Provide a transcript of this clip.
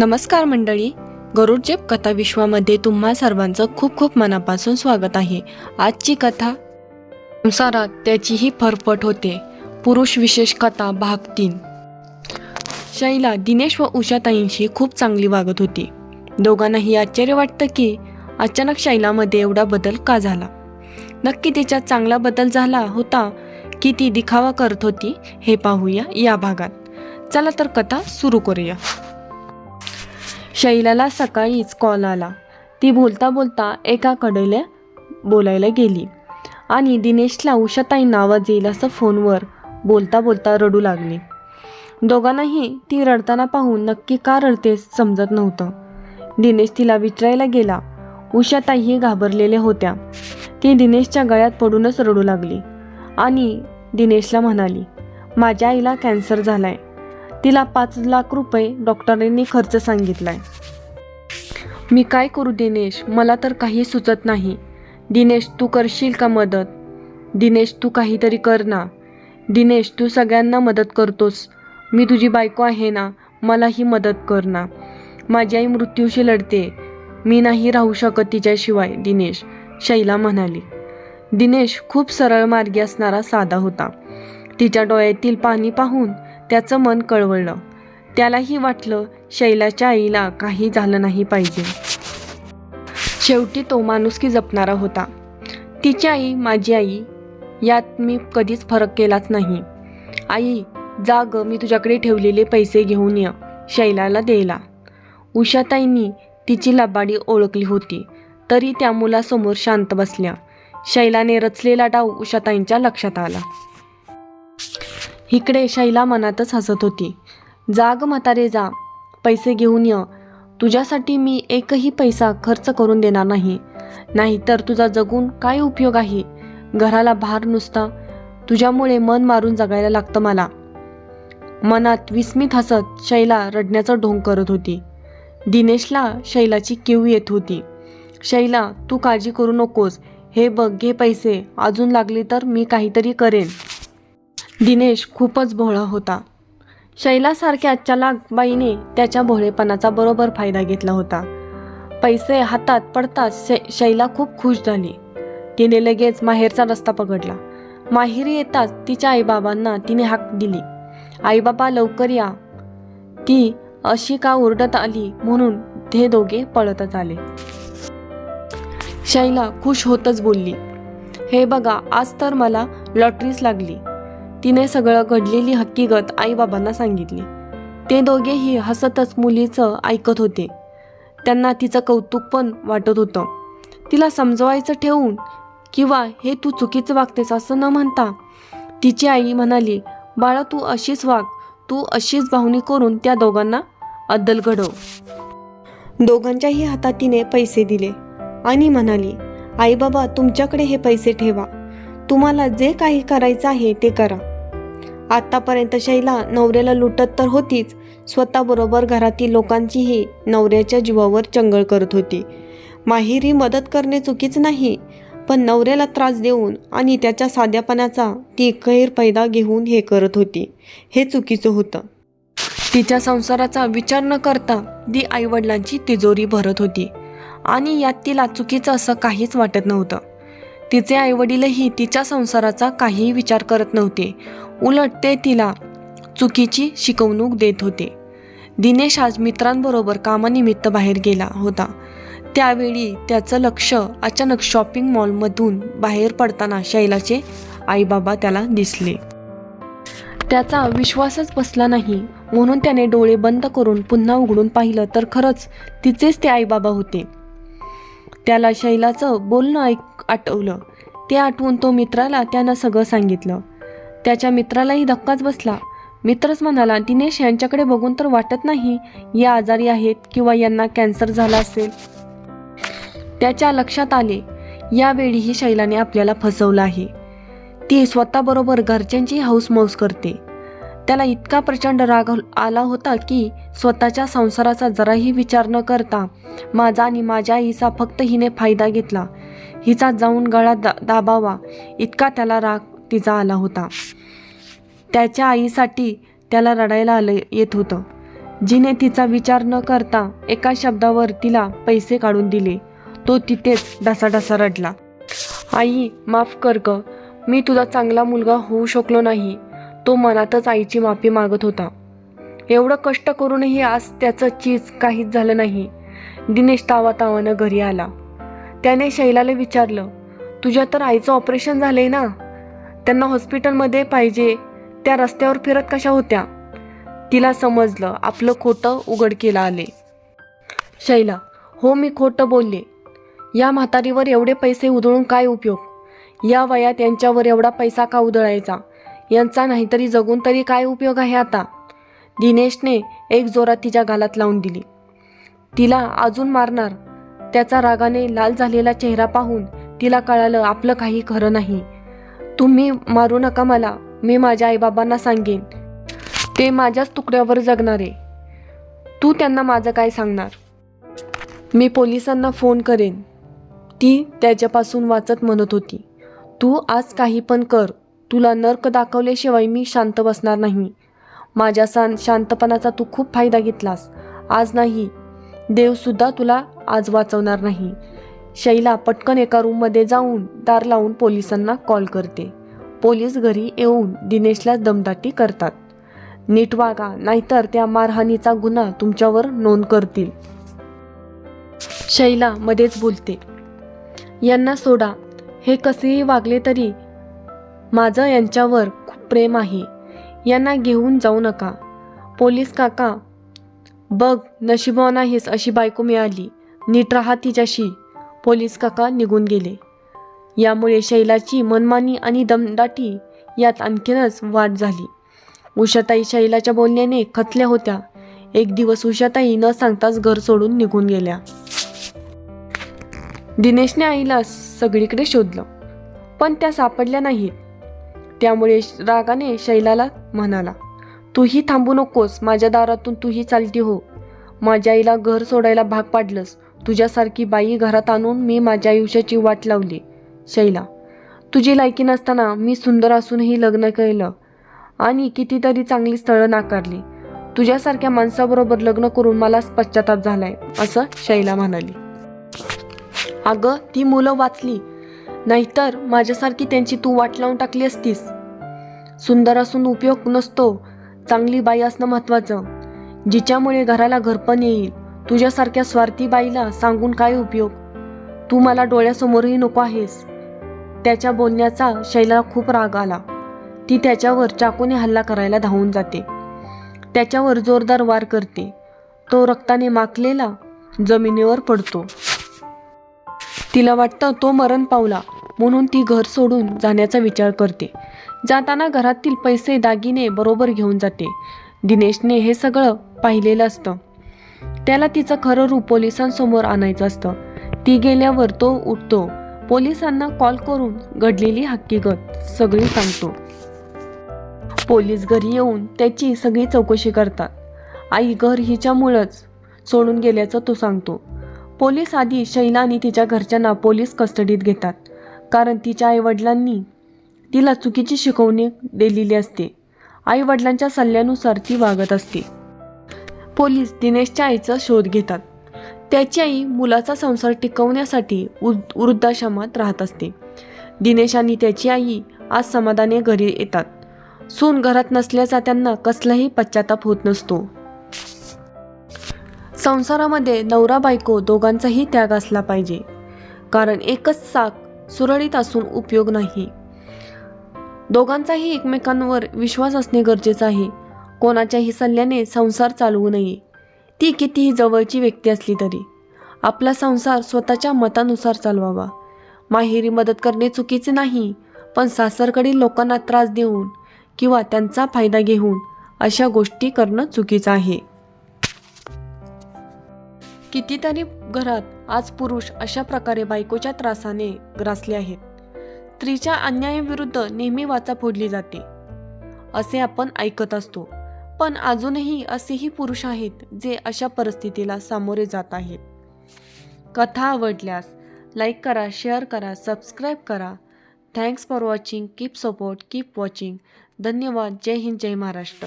नमस्कार मंडळी. गरुडजेप कथा विश्वामध्ये तुम्हा सर्वांचं खूप खूप मनापासून स्वागत आहे. आजची कथा संसारात त्याचीही फरफट होते. पुरुष विशेष कथा भाग तीन. शैला दिनेश व उषाताईंशी खूप चांगली वागत होती. दोघांनाही आश्चर्य वाटतं की अचानक शैलामध्ये एवढा बदल का झाला? नक्की तिच्यात चांगला बदल झाला होता की ती दिखावा करत होती हे पाहूया या भागात. चला तर कथा सुरू करूया. शैलाला सकाळीच कॉल आला. ती बोलता बोलता एका बोलायला गेली. आणि दिनेशला उषाताई आवाज येईल असं फोनवर बोलता बोलता रडू लागली. दोघांनाही ती रडताना पाहून नक्की का रडते समजत नव्हतं. दिनेश तिला विचारायला गेला. उषाताईही घाबरलेल्या होत्या. ती दिनेशच्या गळ्यात पडूनच रडू लागली. आणि दिनेशला म्हणाली माझ्या आईला कॅन्सर झालाय. तिला पाच लाख रुपये डॉक्टरांनी खर्च सांगितलाय. मी काय करू दिनेश? मला तर काही सुचत नाही. दिनेश तू करशील का मदत? दिनेश तू काहीतरी कर ना. दिनेश तू सगळ्यांना मदत करतोस. मी तुझी बायको आहे ना. मलाही मदत कर ना. माझी आई मृत्यूशी लढते. मी नाही राहू शकत तिच्याशिवाय दिनेश शैला म्हणाली. दिनेश खूप सरळ मार्गी असणारा साधा होता. तिच्या डोळ्यातील पाणी पाहून त्याचं मन कळवळलं. त्यालाही वाटलं शैलाच्या आईला काही झालं नाही पाहिजे. शेवटी तो माणुसकी जपणारा होता. तिची आई माझी आई यात मी कधीच फरक केलाच नाही. आई जा ग मी तुझ्याकडे ठेवलेले पैसे घेऊन ये शैलाला द्यायला. उषाताईंनी तिची लबाडी ओळखली होती. तरी त्या मुलासमोर शांत बसल्या. शैलाने रचलेला डाव उषाताईंच्या लक्षात आला. इकडे शैला मनातच हसत होती. जाग म्हातारे जा. पैसे घेऊन ये. तुझ्यासाठी मी एकही पैसा खर्च करून देणार नाही. नाहीतर तुझा जगून काय उपयोग आहे? घराला भार नुसता. तुझ्यामुळे मन मारून जगायला लागतं मला. मनात विस्मित हसत शैला रडण्याचं ढोंग करत होती. दिनेशला शैलाची किव येत होती. शैला तू काळजी करू नकोस. हे बघ घे पैसे. अजून लागले तर मी काहीतरी करेन. दिनेश खूपच भोळा होता. शैलासारख्या चलाक बाईने त्याच्या भोळेपणाचा बरोबर फायदा घेतला होता. पैसे हातात पडताच शै शैला खूप खुश झाली. तिने लगेच माहेरचा रस्ता पकडला. माहेरी येताच तिच्या आईबाबांना तिने हाक दिली. आईबाबा लवकर या ती अशी का ओरडत आली म्हणून ते दोघे पळतच आले. शैला खुश होतच बोलली. हे बघा आज तर मला लॉटरीच लागली. तिने सगळं घडलेली हकीकत आईबाबांना सांगितली. ते दोघेही हसतच मुलीचं ऐकत होते. त्यांना तिचं कौतुक पण वाटत होतं. तिला समजवायचं ठेवून किंवा हे तू चुकीचं वागतेस असं न म्हणता तिची आई म्हणाली बाळा तू अशीच वाग. तू अशीच भावनी करून त्या दोघांना अद्दल घडव. दोघांच्याही हातात तिने पैसे दिले. आणि म्हणाली आई बाबा तुमच्याकडे हे पैसे ठेवा. तुम्हाला जे काही करायचं आहे ते करा. आत्तापर्यंत शैला नवऱ्याला लुटत तर होतीच. स्वतःबरोबर घरातील लोकांचीही नवऱ्याच्या जीवावर चंगळ करत होती. माहेरी मदत करणे चुकीच नाही पण नवऱ्याला त्रास देऊन आणि त्याच्या साध्यापणाचा ती गैरफायदा घेऊन हे करत होती. हे चुकीचं होतं. तिच्या संसाराचा विचार न करता ती आईवडिलांची तिजोरी भरत होती. आणि यात तिला चुकीचं असं काहीच वाटत नव्हतं. तिचे आईवडीलही तिच्या संसाराचा काहीही विचार करत नव्हते. उलट ते तिला चुकीची शिकवणूक देत होते. दिनेश आज मित्रांबरोबर कामानिमित्त बाहेर गेला होता. त्यावेळी त्याचं लक्ष अचानक शॉपिंग मॉलमधून बाहेर पडताना शैलाचे आईबाबा त्याला दिसले. त्याचा विश्वासच बसला नाही. म्हणून त्याने डोळे बंद करून पुन्हा उघडून पाहिलं तर खरंच तिचेच ते आईबाबा होते. त्याला शैलाचं बोलणं ऐक आठवलं ते आठवून तो मित्राला त्यानं सगळं सांगितलं. त्याच्या मित्रालाही धक्काच बसला. मित्रच म्हणाला दिनेश यांच्याकडे बघून तर वाटत नाही या आजारी आहेत किंवा यांना कॅन्सर झाला असेल. त्याच्या लक्षात आले यावेळीही शैलाने आपल्याला फसवलं आहे. ती स्वतःबरोबर घरच्यांची हाऊसमौस करते. त्याला इतका प्रचंड राग आला होता की स्वतःच्या संसाराचा जराही विचार न करता माझा आणि माझ्या आईचा फक्त हिने फायदा घेतला. हिचा जाऊन गळा दा दाबावा इतका त्याला राग तिचा आला होता. त्याच्या आईसाठी त्याला रडायला आलं येत होतं. जिने तिचा विचार न करता एका शब्दावर तिला पैसे काढून दिले. तो तिथेच ढसाढसा रडला. आई माफ कर ग. मी तुझा चांगला मुलगा होऊ शकलो नाही. तो मनातच आईची माफी मागत होता. एवढं कष्ट करूनही आज त्याचं चीज काहीच झालं नाही. दिनेश तावातावानं घरी आला. त्याने शैलाला विचारलं तुझ्या तर आईचं ऑपरेशन झालंय ना? त्यांना हॉस्पिटलमध्ये पाहिजे त्या रस्त्यावर फिरत कशा होत्या? तिला समजलं आपलं खोटं उघडकीला आले. शैला हो मी खोटं बोलले. या म्हातारीवर एवढे पैसे उधळून काय उपयोग? या वयात यांच्यावर एवढा पैसा का उधळायचा? यांचा नाहीतरी जगून तरी काय उपयोग आहे आता? दिनेशने एक जोरात तिच्या गालात लावून दिली. तिला अजून मारणार? त्याचा रागाने लाल झालेला चेहरा पाहून तिला कळालं आपलं काही खरं नाही. तुम्ही मारू नका मला मी माझ्या आईबाबांना सांगेन. ते माझ्याच तुकड्यावर जगणारे. तू त्यांना माझं काय सांगणार? मी पोलिसांना फोन करेन. ती त्याच्यापासून वाचत म्हणत होती. तू आज काही पण कर. तुला नर्क दाखवल्याशिवाय मी शांत बसणार नाही. माझ्या सण शांतपणाचा तू खूप फायदा घेतलास. आज नाही. देवसुद्धा तुला आज वाचवणार नाही. शैला पटकन एका रूममध्ये जाऊन दार लावून पोलिसांना कॉल करते. पोलीस घरी येऊन दिनेशला दमदाटी करतात. नीट वागा नाहीतर त्या मारहाणीचा गुन्हा तुमच्यावर नोंद करतील. शैला मध्येच बोलते. यांना सोडा. हे कसेही वागले तरी माझं यांच्यावर खूप प्रेम आहे. यांना घेऊन जाऊ नका. पोलीस काका बघ नशिबान आहेस अशी बायको मिळाली. नीट राहा तिच्याशी. पोलीस काका निघून गेले. यामुळे शैलाची मनमानी आणि दमदाटी यात आणखीनच वाढ झाली. उषाताई शैलाच्या बोलण्याने खचल्या होत्या. एक दिवस उषाताई न सांगताच घर सोडून निघून गेल्या. दिनेशने आईला सगळीकडे शोधलं. पण त्या सापडल्या नाहीत. त्यामुळे रागाने शैलाला म्हणाला तूही थांबू नकोस माझ्या दारातून तूही चालती हो. माझ्या आईला घर सोडायला भाग पाडलंस. तुझ्यासारखी बाई घरात आणून मी माझ्या आयुष्याची वाट लावली. शैला तुझी लायकी नसताना मी सुंदर असूनही लग्न केलं आणि कितीतरी चांगली स्थळं नाकारली. तुझ्यासारख्या माणसाबरोबर लग्न करून मलाच पश्चाताप झालाय असं शैला म्हणाली. अगं ती मुलं वाचली. नाहीतर माझ्यासारखी त्यांची तू वाट लावून टाकली असतीस. सुंदर असून उपयोग नसतो. चांगली बाई असणं महत्वाचं जिच्यामुळे घराला घरपण येईल तुझ्यासारख्या स्वार्थी बाईला सांगून काय उपयोग? तू मला डोळ्यासमोरही नको आहेस. त्याच्या बोलण्याचा शैला खूप राग आला. ती त्याच्यावर चाकूने हल्ला करायला धावून जाते. त्याच्यावर जोरदार वार करते. तो रक्ताने माखलेला जमिनीवर पडतो. तिला वाटतं तो मरण पावला म्हणून ती घर सोडून जाण्याचा विचार करते. जाताना घरातील पैसे दागिने बरोबर घेऊन जाते. दिनेशने हे सगळं पाहिलेलं असतं. त्याला तिचं खरं रूप पोलिसांसमोर आणायचं असतं. ती गेल्यावर तो उठतो. पोलिसांना कॉल करून घडलेली हकीकत सगळी सांगतो. पोलीस घरी येऊन त्याची सगळी चौकशी करतात. आई घर हिच्यामुळंच सोडून गेल्याचं तो सांगतो. पोलीस आधी शैला आणि तिच्या घरच्यांना पोलीस कस्टडीत घेतात. कारण तिच्या आईवडिलांनी तिला चुकीची शिकवणी दिलेली असते. आईवडिलांच्या सल्ल्यानुसार ती वागत असते. पोलीस दिनेशच्या आईचा शोध घेतात. त्याची आई मुलाचा संसार टिकवण्यासाठी उ वृद्धाश्रमात राहत असते. दिनेश आणि त्याची आई आज समाधाने घरी येतात. सून घरात नसल्याचा त्यांना कसलाही पश्चाताप होत नसतो. संसारामध्ये नवरा बायको दोघांचाही त्याग असला पाहिजे. कारण एकच साक सुरळीत असून उपयोग नाही. दोघांचाही एकमेकांवर विश्वास असणे गरजेचं आहे. कोणाच्याही सल्ल्याने संसार चालवू नये. ती कितीही जवळची व्यक्ती असली तरी. आपला संसार स्वतःच्या मतानुसार चालवावा. माहेरी मदत करणे चुकीचे नाही पण सासरकडील लोकांना त्रास देऊन किंवा त्यांचा फायदा घेऊन अशा गोष्टी करणं चुकीचं आहे. कितीतरी घरात आज पुरुष अशा प्रकारे बायकोच्या त्रासाने ग्रासले आहेत. स्त्रीच्या अन्यायाविरुद्ध नेहमी वाचा फोडली जाते. असे आपण ऐकत असतो. पण अजूनही असेही पुरुष आहेत जे अशा परिस्थितीला सामोरे जात आहेत. कथा आवडल्यास लाईक करा शेअर करा सबस्क्राईब करा. Thanks for watching. Keep support keep watching. धन्यवाद. जय हिंद जय महाराष्ट्र.